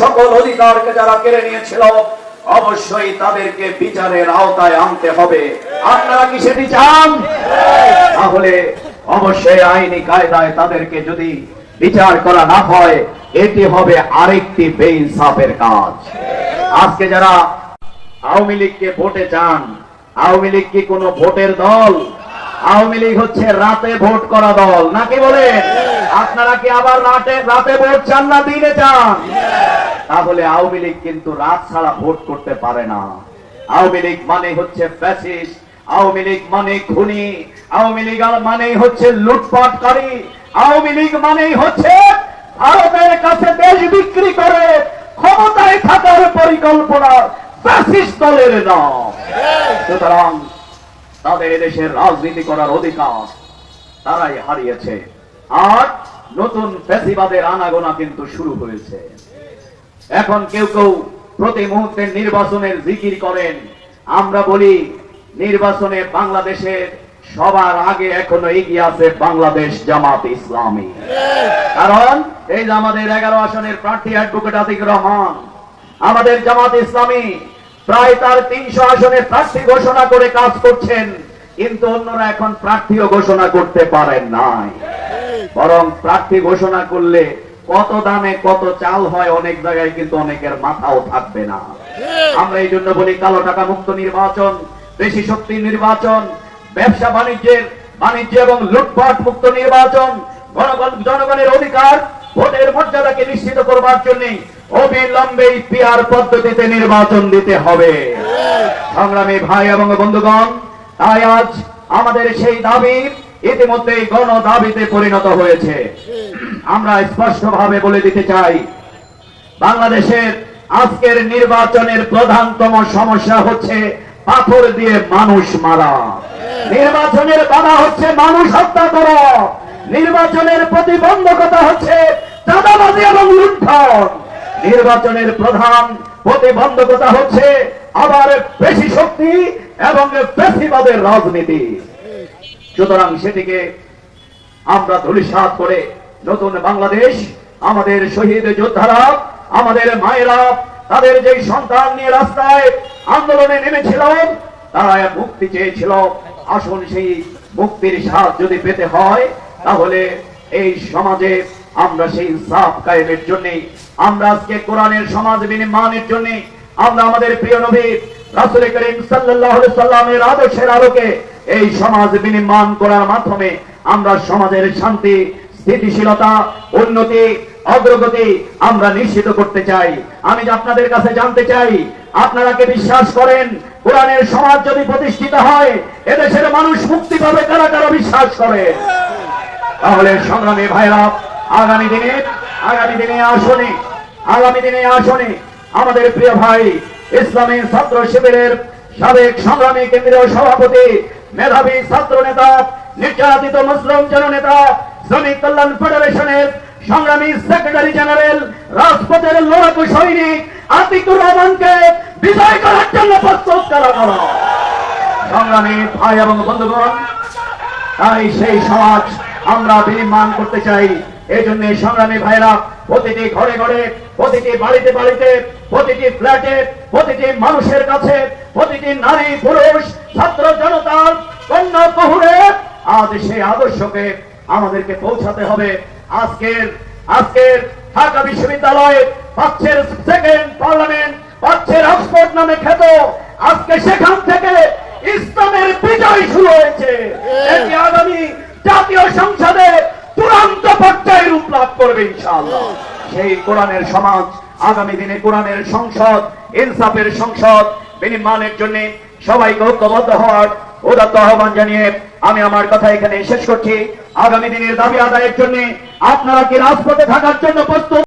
সকল অধিকারকে যারা কেড়ে নিয়েছিল, অবশ্যই তাদেরকে বিচারের আওতায় আনতে হবে। আপনারা কি সেটি চান? তাহলে অবশ্যই আইনি কায়দায় তাদেরকে যদি বিচার করা না হয়, এটি হবে আরেকটি বেইনসাফের কাজ। আজকে যারা আওয়ামী লীগকে ভোটে চান, আওয়ামী লীগ কি কোনো ভোটের দল? আওয়ামী লীগ হচ্ছে রাতে ভোট করা দল। নাকি বলেন? আপনারা কি আবার রাতে রাতে ভোট চান না দিনে চান? তাহলে আওয়ামী লীগ কিন্তু রাত ছাড়া ভোট করতে পারে না। আওয়ামী লীগ মানে হচ্ছে ফ্যাসিস্ট আওয়ামী লীগ মানে খুনি, আওয়ামী লীগ মানেই হচ্ছে লুটপাটকারী, আওয়ামী লীগ মানেই হচ্ছে ভারতের কাছে দেশ বিক্রি করে, ক্ষমতায় থাকার পরিকল্পনা ফ্যাসিস্ট দলের নাম। সুতরাং তাদের দেশের রাজনীতি করার অধিকার তারাই হারিয়েছে। আর নতুন ফ্যাসিবাদের আনাগোনা কিন্তু শুরু হয়েছে। এখন কেউ কেউ প্রতি মুহূর্তে নির্বাচনের জিকির করেন। আমরা বলি, নির্বাচনে বাংলাদেশের সবার আগে এখনও এগিয়ে আছে বাংলাদেশ জামাত ইসলামী। কারণ এই যে আমাদের এগারো আসনের প্রার্থী অ্যাডভোকেট আতিক রহমান, আমাদের জামাত ইসলামী প্রায় তার তিনশো আসনে প্রার্থী ঘোষণা করে কাজ করছেন, কিন্তু অন্যরা এখন প্রার্থীও ঘোষণা করতে পারেন নাই। বরং প্রার্থী ঘোষণা করলে কত দামে কত চাল হয় অনেক জায়গায় কিন্তু অনেকের মাথাও থাকবে না। আমরা এই জন্য বলি কালো টাকা মুক্ত নির্বাচন বেশি শক্তি নির্বাচন, ব্যবসা বাণিজ্যের বাণিজ্য এবং লুটপাট মুক্ত নির্বাচন জনগণের অধিকার ভোটের মর্যাদাকে নিশ্চিত করবার জন্য অবিলম্বে পিআর পদ্ধতিতে নির্বাচন দিতে হবে। সংগ্রামী ভাই এবং বন্ধুগণ, তাই আজ আমাদের সেই দাবি ইতিমধ্যে গণ দাবিতে পরিণত হয়েছে। আমরা স্পষ্টভাবে বলে দিতে চাই, বাংলাদেশের আজকের নির্বাচনের প্রধানতম সমস্যা হচ্ছে পাথর দিয়ে মানুষ মারা। নির্বাচনের বাধা হচ্ছে মানুষ হত্যা করা। নির্বাচনের প্রতিবন্ধকতা হচ্ছে চাঁদাবাজি এবং লুণ্ঠন। নির্বাচনের প্রধান প্রতিবন্ধকতা হচ্ছে আবার বেশি শক্তি এবং বেশিবাদের রাজনীতি। সুতরাং সেটিকে আমরা ধূলিসাৎ করে নতুন বাংলাদেশ, আমাদের শহীদ যোদ্ধারা, আমাদের মায়েরা, তাদের যে সন্তান নিয়ে রাস্তায় আন্দোলনে নেমেছিল তারা মুক্তি চেয়েছিল। আসুন সেই মুক্তির স্বাদ যদি পেতে হয়, তাহলে এই সমাজে আমরা সেই সাফ কায়েমের জন্য, আমরা আজকে কোরআনের সমাজ বিনির্মাণের জন্য, আমরা আমাদের প্রিয় নবী রাসুল করিম আলাইহি সাল্লামের আদর্শের আলোকে এই সমাজ বিনির্মাণ করার মাধ্যমে আমরা সমাজের শান্তি, স্থিতিশীলতা, উন্নতি, অগ্রগতি আমরা নিশ্চিত করতে চাই। আমি আপনাদের কাছে জানতে চাই, আপনারা কি বিশ্বাস করেন, কোরআনের সমাজ যদি প্রতিষ্ঠিত হয়, এদেশের মানুষ মুক্তি পাবে কারা কারা বিশ্বাস করে? তাহলে সংগ্রামী ভাইরা, আগামী দিনে আগামী দিনে আসনে, আগামী দিনে আসনে আমাদের প্রিয় ভাই ইসলামী ছাত্র শিবিরের সাবেক সংগ্রামী কেন্দ্রীয় সভাপতি মেধাবী ছাত্র নেতা নির্যাতিত মুসলিম জননেতা, শ্রমিক কল্যাণ ফেডারেশনের সংগ্রামী সেক্রেটারি জেনারেল, রাজপথের লড়াকু সৈনিক আতিকুর রহমানকে বিজয় করার জন্য প্রস্তুত করা হলো। সংগ্রামী ভাই এবং বন্ধুগণ, তাই সেই সমাজ আমরা বিনির্মাণ করতে চাই। এই জন্য সংগ্রামী ভাইরা প্রতিটি ঘরে ঘরে, প্রতিটি বাড়িতে বাড়িতে, প্রতিটি ফ্ল্যাটে, প্রতিটি মানুষের কাছে, প্রতিটি নারী পুরুষ, ছাত্র জনতার সেই আমাদেরকে পৌঁছাতে হবে। আজকের আজকের ঢাকা নামে খ্যাত। আজকে সেখান থেকে ইসলামের বিজয় শুরু হয়েছে। আগামী জাতীয় সংসদে পর্যায়ে রূপ লাভ করবে সেই কোরআনের সমাজ, আগামী দিনে কোরআনের সংসদ, ইনসাফের সংসদ, বিনির্মাণের জন্য সবাইকে ঐক্যবদ্ধ হওয়ার উদাত্ত আহ্বান জানিয়ে আমি আমার কথা এখানে শেষ করছি। আগামী দিনের দাবি আদায়ের জন্য আপনারা কি রাজপথে থাকার জন্য প্রস্তুত?